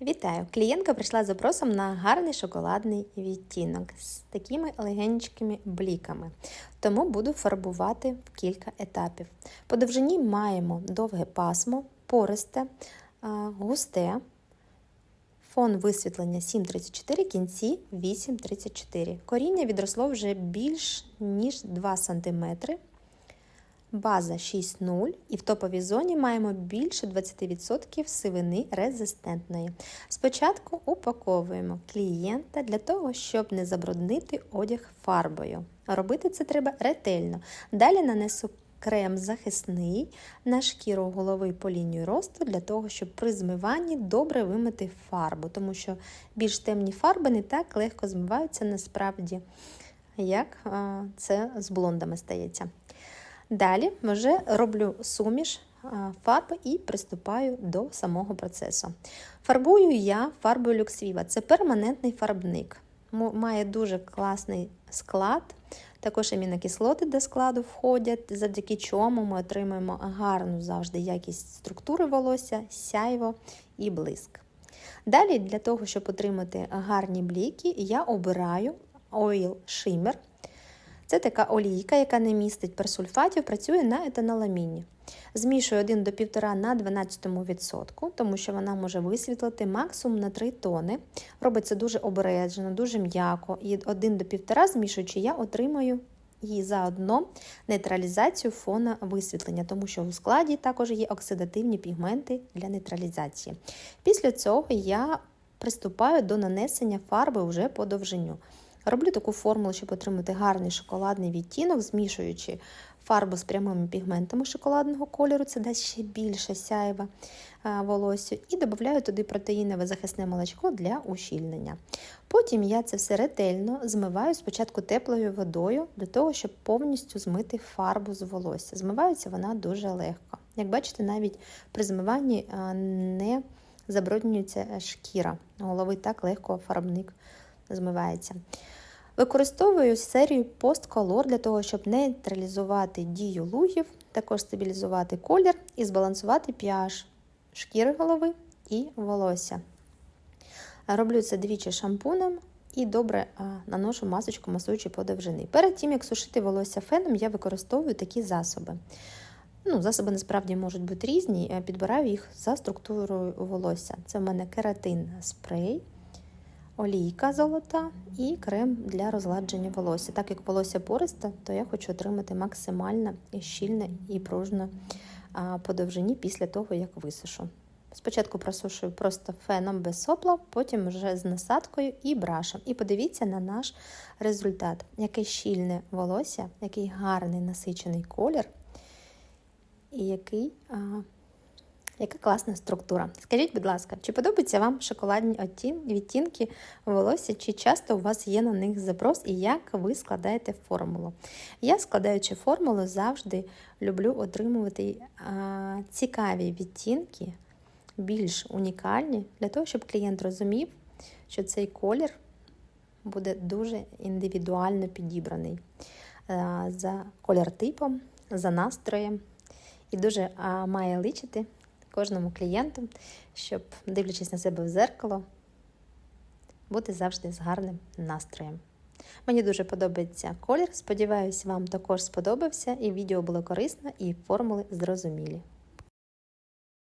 Вітаю! Клієнтка прийшла з запросом на гарний шоколадний відтінок з такими легенькими бліками. Тому буду фарбувати в кілька етапів. По довжині маємо довге пасмо, пористе, густе, фон висвітлення 7,34, кінці 8,34. Коріння відросло вже більш ніж 2 см. База 6,0 і в топовій зоні маємо більше 20% сивини резистентної. Спочатку упаковуємо клієнта для того, щоб не забруднити одяг фарбою. Робити це треба ретельно. Далі нанесу крем захисний на шкіру голови по лінію росту для того, щоб при змиванні добре вимити фарбу, тому що більш темні фарби не так легко змиваються насправді, як це з блондами стається. Далі вже роблю суміш фарби і приступаю до самого процесу. Фарбую я фарбою Люксвіва. Це перманентний фарбник. Має дуже класний склад. Також амінокислоти до складу входять, завдяки чому ми отримуємо гарну завжди якість структури волосся, сяйво і блиск. Далі, для того, щоб отримати гарні бліки, я обираю Oil Shimmer. Це така олійка, яка не містить персульфатів, працює на етаноламіні. Змішую 1 до 1,5 на 12%, тому що вона може висвітлити максимум на 3 тони. Робиться дуже обережно, дуже м'яко. І 1 до 1,5 змішуючи, я отримаю і заодно нейтралізацію фона висвітлення, тому що у складі також є оксидативні пігменти для нейтралізації. Після цього я приступаю до нанесення фарби вже по довжиню. Роблю таку формулу, щоб отримати гарний шоколадний відтінок, змішуючи фарбу з прямими пігментами шоколадного кольору, це дасть ще більше сяєва волосся, і додаю туди протеїнове захисне молочко для ущільнення. Потім я це все ретельно змиваю спочатку теплою водою, для того, щоб повністю змити фарбу з волосся. Змивається вона дуже легко. Як бачите, навіть при змиванні не забруднюється шкіра голови, так легко фарбник змивається. Використовую серію постколор для того, щоб нейтралізувати дію лугів, також стабілізувати колір і збалансувати pH шкіри голови і волосся. Роблю це двічі шампунем і добре наношу масочку, масуючи по довжини. Перед тим, як сушити волосся феном, я використовую такі засоби. Ну, Засоби насправді можуть бути різні, підбираю їх за структурою волосся. Це в мене кератин спрей олійка золота і крем для розгладження волосся. Так як волосся пористе, то я хочу отримати максимально щільне і пружне по довжині після того, як висушу. Спочатку просушую просто феном без сопла, потім вже з насадкою і брашем. І подивіться на наш результат, яке щільне волосся, який гарний насичений колір, і який яка класна структура. Скажіть, будь ласка, чи подобаються вам шоколадні відтінки волосся, чи часто у вас є на них запрос і як ви складаєте формулу? Я, складаючи формулу, завжди люблю отримувати а, цікаві відтінки, більш унікальні, для того, щоб клієнт розумів, що цей колір буде дуже індивідуально підібраний а, за колір типом, за настроєм. І дуже а, має личити кожному клієнту, щоб, дивлячись на себе в зеркало, бути завжди з гарним настроєм. Мені дуже подобається колір. Сподіваюсь, вам також сподобався, і відео було корисно, і формули зрозумілі.